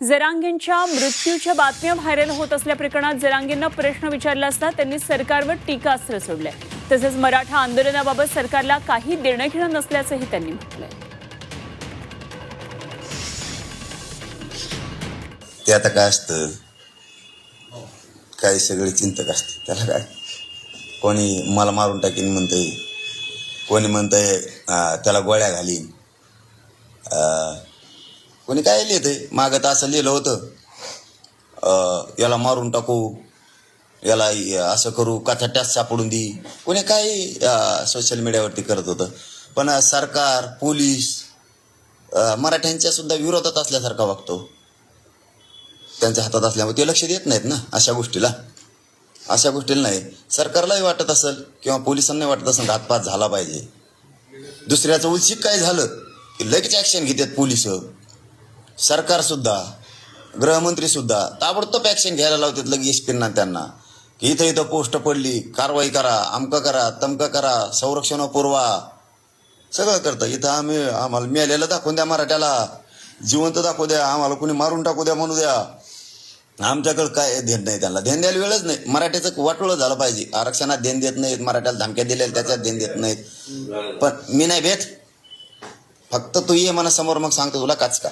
जरांगेंच्या मृत्यूच्या बातम्या व्हायरल होत असल्या प्रकरणात जरांगेंना प्रश्न विचारला असता त्यांनी सरकारवर टीकास्त्र सोडलंय. तसेच मराठा आंदोलनाबाबत सरकारला काही देणं घेणं नसल्याचंही त्यांनी म्हटलंय. ते आता काय असतं? काही सगळे चिंतक असते त्याला काय? कोणी मला मारून टाकीन म्हणतंय कोणी म्हणतंय त्याला गोळ्या घालीन अं, कोणी काय लिहिते मागं तर असं लिहिलं होतं. याला मारून टाकू याला असं करू कथा टॅस सापडून दे. कोणी काही सोशल मीडियावरती करत होतं. पण सरकार पोलीस मराठ्यांच्या सुद्धा विरोधात असल्यासारखा वागतो. त्यांच्या हातात असल्यामुळे ते लक्ष देत नाहीत ना अशा गोष्टीला. अशा गोष्टीला नाही. सरकारलाही वाटत असेल किंवा पोलिसांनाही वाटत असेल घातपात झाला पाहिजे. दुसऱ्याचं उलशीक काय झालं? की लगेच ॲक्शन घेतात पोलीस. सरकारसुद्धा गृहमंत्रीसुद्धा ताबडतोब ॲक्शन घ्यायला लावतात लगेच पिन्ना त्यांना. की इथं इथं पोस्ट पडली कारवाई करा अमकं करा तमकं करा संरक्षण पुरवा. सगळं करतं. इथं आम्ही आम्हाला मिळालेलं दाखवून द्या मराठ्याला. जिवंत दाखवू द्या आम्हाला कुणी मारून टाकू द्या म्हणू द्या. आमच्याकडं काय धेन नाही त्यांना. ध्यान द्यायला वेळच नाही. मराठ्याचं वाटोळं झालं पाहिजे. आरक्षणात ध्यान देत नाहीत मराठ्याला धमक्या दिलेल्या त्याच्यात ध्यान देत नाहीत. पण मी नाही भेट. फक्त तू ये मला समोर मग सांगतो तुला काच का?